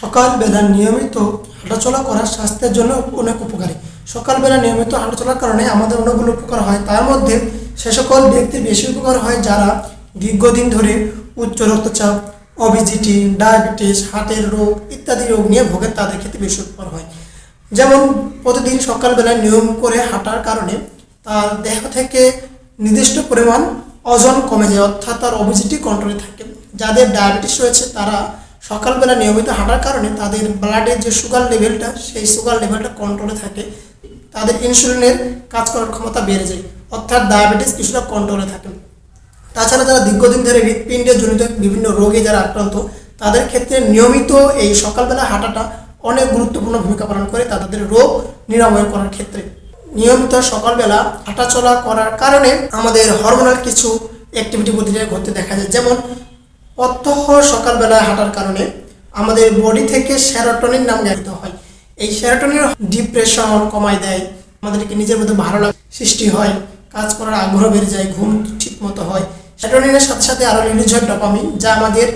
সকালবেলা নিয়মিত হাঁটাচলা করা স্বাস্থ্যের জন্য অনেক উপকারী। সকালবেলা নিয়মিত হাঁটাচলার কারণে আমাদের অনেকগুলো উপকার হয়। তার মধ্যে সে সকল ব্যক্তির বেশি উপকার হয় যারা দীর্ঘদিন ধরে উচ্চ রক্তচাপ অবিজিটি ডায়াবেটিস হার্টের রোগ ইত্যাদি রোগ নিয়ে ভোগে তাদের ক্ষেত্রে বেশি উপকার হয়। যেমন প্রতিদিন সকালবেলা নিয়ম করে হাঁটার কারণে তার দেহ থেকে নির্দিষ্ট পরিমাণ ওজন কমে যায়, অর্থাৎ তার অবিজিটি কন্ট্রোলে থাকে। যাদের ডায়াবেটিস রয়েছে তারা সকালবেলা নিয়মিত হাঁটার কারণে তাদের ব্লাডের যে সুগার লেভেলটা সেই সুগার লেভেলটা কন্ট্রোলে থাকে। তাদের ইনসুলিনের কাজ করার ক্ষমতা বেড়ে যায়। অর্থাৎ ডায়াবেটিস কিছুটা কন্ট্রোলে থাকে। তাছাড়া যারা দীর্ঘদিন ধরে হৃৎপিণ্ডের জনিত বিভিন্ন রোগে যারা আক্রান্ত, তাদের ক্ষেত্রে নিয়মিত এই সকালবেলা হাঁটাটা অনেক গুরুত্বপূর্ণ ভূমিকা পালন করে তাদের রোগ নিরাময় করার ক্ষেত্রে। নিয়মিত সকালবেলা হাঁটাচলা করার কারণে আমাদের হরমোনাল কিছু অ্যাক্টিভিটি প্রতিক্রিয়া ঘটতে দেখা যায়। যেমন প্রত্যহ সকালবেলা হাঁটার কারণে আমাদের বডি থেকে সেরোটোনিন নাম জ্ঞানিত হয়। এই সেরোটোনিন ডিপ্রেশন কমায় দেয়, আমাদেরকে নিজের মধ্যে ভালো লাগা সৃষ্টি হয়, কাজ করার আগ্রহ বেড়ে যায়, ঘুম ঠিক মতো হয়। সেরোটোনিনের সাথে সাথে আরও রিলিজ ডপামিন, যা আমাদের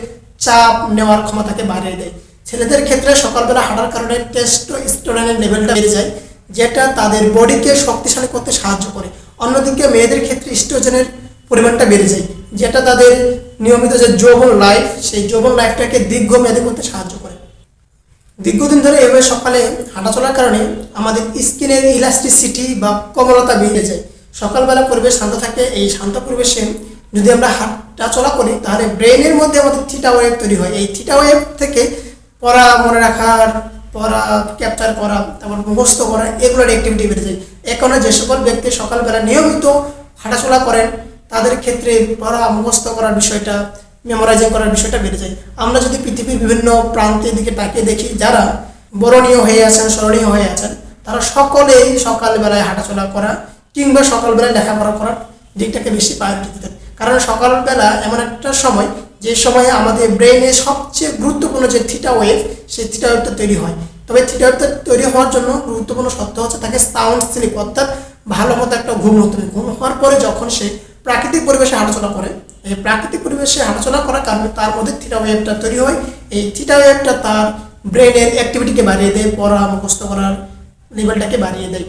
চাপ নেওয়ার ক্ষমতাকে বাড়িয়ে দেয়। ছেলেদের ক্ষেত্রে সকালবেলা হাঁটার কারণে টেস্টোস্টেরনের লেভেলটা বেড়ে যায়, যেটা তাদের বডিকে শক্তিশালী করতে সাহায্য করে। অন্যদিকে মেয়েদের ক্ষেত্রে স্ট্রোজেনের পরিমাণটা বেড়ে যায়। যেটা তাদের নিয়মিত যে যৌবন লাইফ সেই যৌবন লাইফটাকে দীর্ঘমেয়াদী করতে সাহায্য করে। দীর্ঘদিন ধরে এভাবে সকালে হাঁটা চলার কারণে আমাদের স্কিনের ইলাস্টিসিটি বা কোমলতা বেড়ে যায়। সকালবেলা পরিবেশ শান্ত থাকে, এই শান্ত পরিবেশে যদি আমরা হাঁটা চলা করি, তাহলে ব্রেনের মধ্যে আমাদের থিটা ওয়েভ তৈরি হয়। এই থিটা ওয়েভ থেকে পড়া, মনে রাখার, পড়া ক্যাপচার করা, তারপর মুখস্থ করা, এগুলোর অ্যাক্টিভিটি বেড়ে যায়। এখানে যে সকল ব্যক্তি সকালবেলা নিয়মিত হাঁটাচলা করেন তাদের ক্ষেত্রে পড়া মুখস্থ করার বিষয়টা মেমোরাইজিং করার বিষয়টা বেড়ে যায়। আমরা যদি পৃথিবীর বিভিন্ন প্রান্তের দিকে তাকিয়ে দেখি, যারা বরণীয় হয়ে আছেন, স্মরণীয় হয়ে আছেন, তারা সকলেই সকালবেলায় হাঁটাচলা করা কিংবা সকালবেলায় লেখাপড়া করার দিকটাকে বেশি প্রায়োরিটি দিতেন। কারণ সকালবেলা এমন একটা সময়, যে সময়ে আমাদের ব্রেনে সবচেয়ে গুরুত্বপূর্ণ যে থিটা ওয়েভ, সেই থিটা ওয়েভটা তৈরি হয়। তবে থিটা ওয়েভটা তৈরি হওয়ার জন্য গুরুত্বপূর্ণ সত্য হচ্ছে তাকে সাউন্ড স্লিপ, অর্থাৎ ভালো মতো একটা ঘুম হতে ঘুম হওয়ার পরে যখন সে প্রাকৃতিক পরিবেশে আলোচনা করে। এই প্রাকৃতিক পরিবেশে আলোচনা করার কারণে তার মধ্যে থিটা ওয়েভটা তৈরি হয়। এই থিটা ওয়েভটা তার ব্রেনের অ্যাক্টিভিটিকে বাড়িয়ে দেয়, পড়া, মুখস্থ করার লেভেলটাকে বাড়িয়ে দেয়।